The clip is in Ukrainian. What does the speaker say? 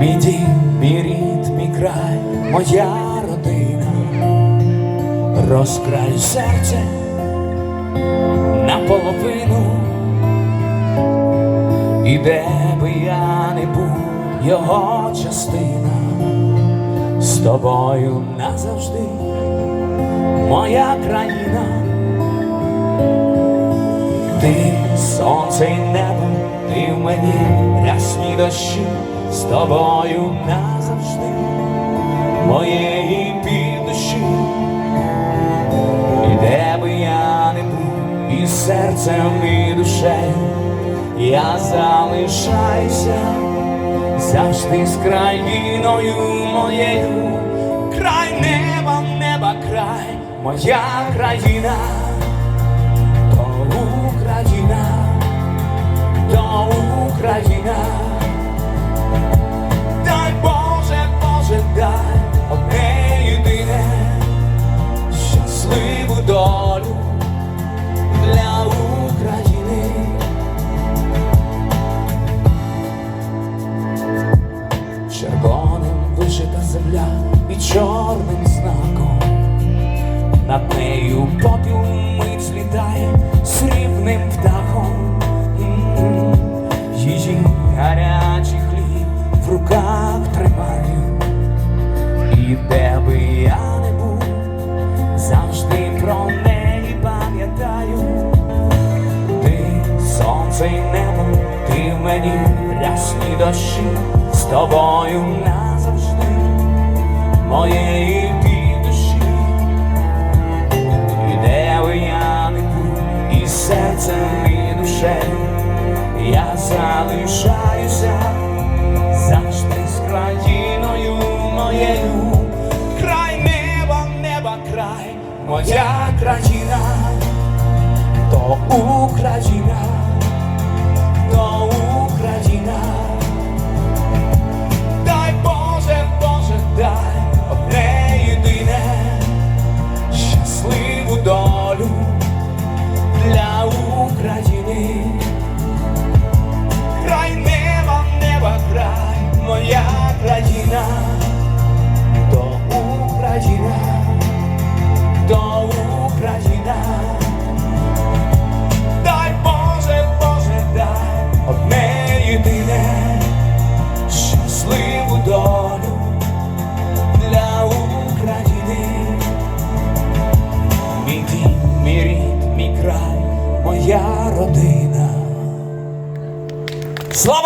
Мій дім, мій рід, мій край, моя родина, розкрай серце наполовину, і де би я не був, його частина, з тобою назавжди, моя країна, ти сонце й небо, ти в мені рясні дощі, з тобою назавжди, моєї піддуші. І де би я не був, і серцем, і душею я залишаюся завжди з країною моєю, край неба, неба, край, моя країна, то Україна, то Україна. Земля і чорним знаком. Над нею попіл мить злітає срібним птахом. Її гарячий хліб в руках тримаю. І де би я не був, завжди про неї пам'ятаю. Ти сонце й небо, ти в мені рясні дощі, з тобою назавжди моєї піддуші. І де би я і серцем, і душею я залишаюся завжди з країною моєю, край неба, неба, край, моя країна, то Україна, моя родина. Слава!